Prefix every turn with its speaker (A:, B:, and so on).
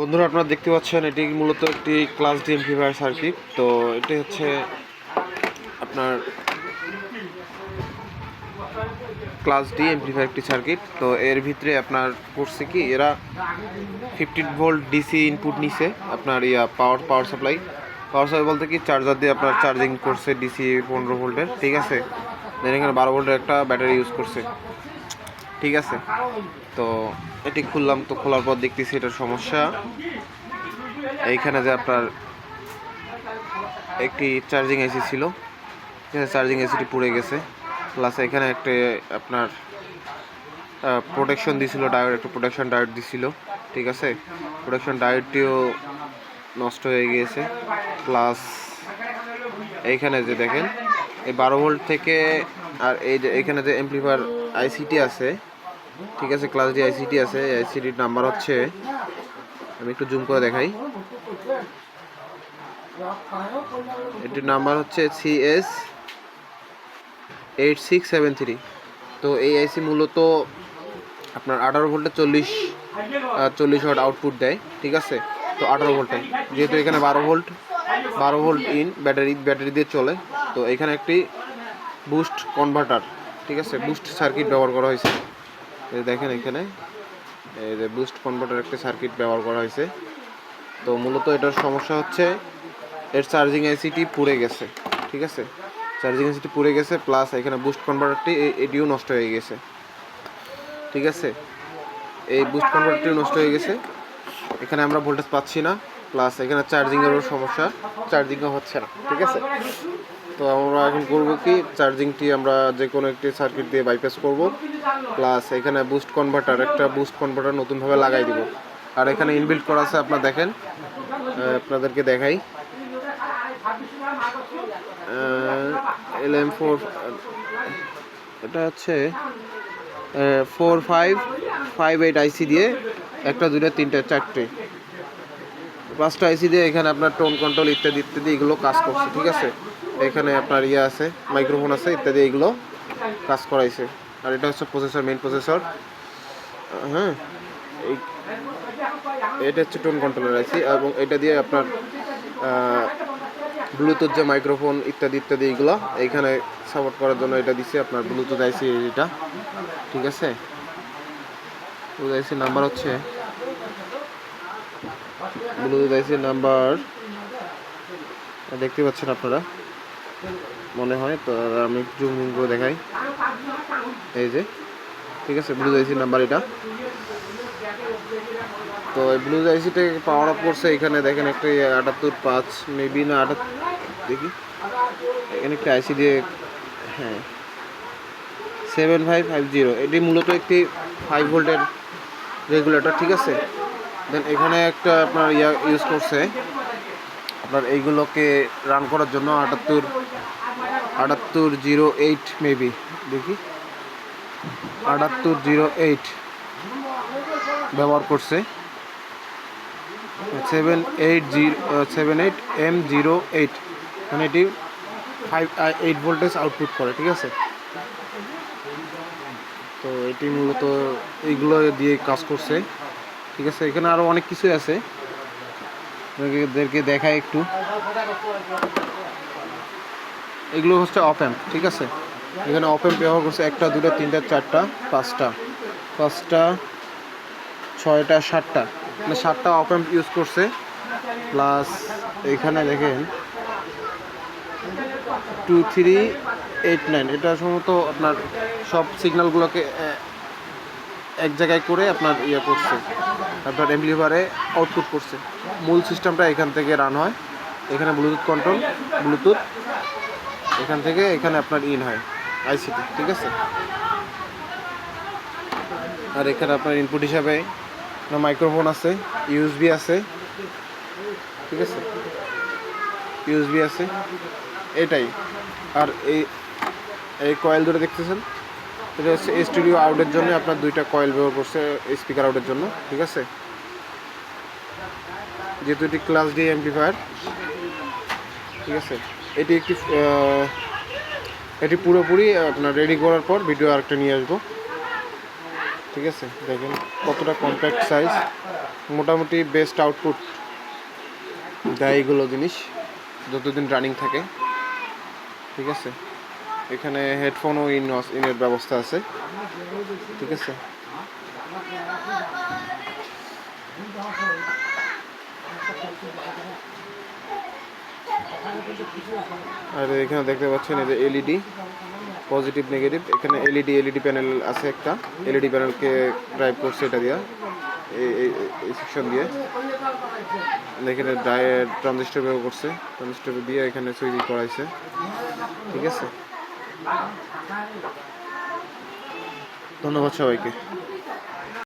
A: বন্ধুরা, আপনারা দেখতে পাচ্ছেন এটি মূলত একটি ক্লাস ডি এমপ্লিফায়ার সার্কিট তো এটি হচ্ছে আপনার ক্লাস ডি এমপ্লিফায়ার একটি সার্কিট তো এর ভিতরে আপনার করছে কি, এরা ফিফটিন ভোল্ট ডিসি ইনপুট নিছে, আপনার ইয়া পাওয়ার পাওয়ার সাপ্লাই পাওয়ার সাপ্লাই বলতে কি চার্জার দিয়ে আপনার চার্জিং করছে ডিসি পনেরো ভোল্টের ঠিক আছে? দেন এখানে বারো ভোল্টের একটা ব্যাটারি ইউজ করছে। ঠিক আছে? তো এটি খুললাম, তো খোলার পর দেখতেছি এটার সমস্যা। এইখানে যে আপনার একটি চার্জিং এসি ছিল এখানে চার্জিং এসিটি পুড়ে গেছে। প্লাস এখানে একটা আপনার প্রোটেকশন দিছিল ডায়োড একটা প্রোটেকশন ডায়োড দিছিল, ঠিক আছে? প্রোটেকশন ডায়োডটিও নষ্ট হয়ে গিয়েছে। প্লাস এইখানে যে দেখেন, এই বারো ভোল্ট থেকে আর এই যে এখানে যে এমপ্লিফায়ার আইসিটি আছে, ঠিক আছে ক্লাস ডি আইসিটি আছে আইসিটির নাম্বার হচ্ছে, আমি একটু জুম করে দেখাই। এটির নাম্বার হচ্ছে CS eight six seven three তো এই আইসি মূলত আপনার আঠারো ভোল্টে চল্লিশ চল্লিশ ওয়াট আউটপুট দেয়, ঠিক আছে? তো আঠারো ভোল্টে। যেহেতু এখানে বারো ভোল্ট বারো ভোল্ট ইন ব্যাটারি ব্যাটারি দিয়ে চলে। তো এখানে একটি বুস্ট কনভার্টার, ঠিক আছে? বুস্ট সার্কিট ব্যবহার করা হয়েছে। এই দেখেন এখানে, এই যে বুস্ট কনভার্টার একটা সার্কিট ব্যবহার করা হয়েছে। তো মূলত এটার সমস্যা হচ্ছে, এর চার্জিং আইসিটি পুড়ে গেছে, ঠিক আছে? চার্জিং আইসিটি পুড়ে গেছে, প্লাস এখানে বুস্ট কনভার্টারটি এটিও নষ্ট হয়ে গেছে, ঠিক আছে? এই বুস্ট কনভার্টারটিও নষ্ট হয়ে গেছে। এখানে আমরা ভোল্টেজ পাচ্ছি না, প্লাস এখানে চার্জিংয়েরও সমস্যা, চার্জিংও হচ্ছে না, ঠিক আছে? তো আমরা এখন করব কি? চার্জিংটি আমরা যে কোনো একটি সার্কিট দিয়ে বাইপাস করব। প্লাস এখানে বুস্ট কনভার্টার একটা বুস্ট কনভার্টার নতুনভাবে লাগাই দিব। আর এখানে ইনবিল্ট করা আছে, আপনারা দেখেন। আপনাদেরকে দেখাই। এল এম ফোর এটা হচ্ছে four five five eight IC দিয়ে একটা দুটো তিনটে, চারটে। পাঁচটা আইসি দিয়ে এখানে আপনার টোন কন্ট্রোল ইত্যাদি ইত্যাদি এগুলো কাজ করছে, ঠিক আছে? এখানে আপনার ইয়ে আছে মাইক্রোফোন আছে, ইত্যাদি এগুলো কাজ করাইছে। আর এটা হচ্ছে প্রসেসর মেইন প্রসেসর হ্যাঁ এটা হচ্ছে টোন কন্ট্রোলার আইসি এবং এটা দিয়ে আপনার ব্লুটুথ যে মাইক্রোফোন ইত্যাদি ইত্যাদি এগুলো এইখানে সাপোর্ট করার জন্য এটা দিছে আপনার ব্লুটুথ আইসি এটা, ঠিক আছে? ব্লুটুথ আইসি নাম্বার হচ্ছে নাম্বার দেখতে পাচ্ছেন আপনারা, মনে হয়, তো আমি জুম জুম করে দেখাই। এই যে, ঠিক আছে ব্লুটুথ আইসি নাম্বার এটা। তো এই ব্লুটুথ আইসিটা পাওয়ার আপ করছে এখানে, দেখেন একটা আটাত্তর পাঁচ মেবি না আটাত্তর দেখি। এখানে একটা আইসি দিয়ে হ্যাঁ। সেভেন ফাইভ ফাইভ জিরো এটি মূলত একটি ফাইভ ভোল্টের রেগুলেটর ঠিক আছে? দেন এখানে একটা আপনার ইয়া ইউজ করছে। আপনার এইগুলোকে রান করার জন্য আটাত্তর আটাত্তর জিরো এইট মেবি দেখি। আটাত্তর জিরো এইট ব্যবহার করছে। Seven eight zero seven eight M zero eight মানে এটি ফাইভ এইট ভোল্টেজ আউটপুট করে, ঠিক আছে? তো এটি মূলত এইগুলো দিয়ে কাজ করছে। ঠিক আছে, এখানে আরও অনেক কিছুই আছে। এদেরকে দেখায় একটু। এগুলো হচ্ছে অফ ঠিক আছে? এখানে অফ ব্যবহার করছে একটা, দুটো, তিনটা, চারটা, পাঁচটা। পাঁচটা, ছয়টা, সাতটা। মানে সাতটা অফ ইউজ করছে। প্লাস এখানে দেখেন টু থ্রি এইট নাইন এটা সম্ভবত আপনার সব সিগন্যালগুলোকে এক জায়গায় করে আপনার ইয়ে করছে, আপনার এমপ্লিফারে আউটপুট করছে। মূল সিস্টেমটা এখান থেকে রান হয়, এখানে ব্লুটুথ কন্ট্রোল ব্লুটুথ এখান থেকে এখানে আপনার ইন হয় আইসিটি ঠিক আছে? আর এখানে আপনার ইনপুট হিসাবে আপনার মাইক্রোফোন আছে ইউএসবি আছে, ঠিক আছে? ইউএসবি আছে, এটাই। আর এই এই কয়েল দুটো দেখতেছেন? এটা হচ্ছে স্টুডিও আউটের জন্য আপনার দুইটা কয়েল ব্যবহার করছে স্পিকার আউটের জন্য, ঠিক আছে? যেহেতু এটি ক্লাস ডি এমপ্লিফায়ার ঠিক আছে? এটি একটি এটি পুরোপুরি আপনার রেডি করার পর ভিডিও আরেকটা নিয়ে আসব। ঠিক আছে? দেখেন কতটা কম্প্যাক্ট সাইজ মোটামুটি বেস্ট আউটপুট দেয় এগুলো জিনিস, যতদিন রানিং থাকে। ঠিক আছে? এখানে হেডফোনও ইন ইনের ব্যবস্থা আছে। ঠিক আছে? আর এখানে দেখতে পাচ্ছেন এই যে এলইডি পজিটিভ নেগেটিভ এখানে এলইডি এলইডি প্যানেল আছে একটা। এলইডি প্যানেলকে ড্রাইভ করছে এটা দিয়া, এই সেকশন দিয়ে। এখানে ট্রানজিস্টার ব্যবহার করছে। ট্রানজিস্টার দিয়ে এখানে সুইচ করাইছে। ঠিক আছে? ধন্যবাদ সবাইকে।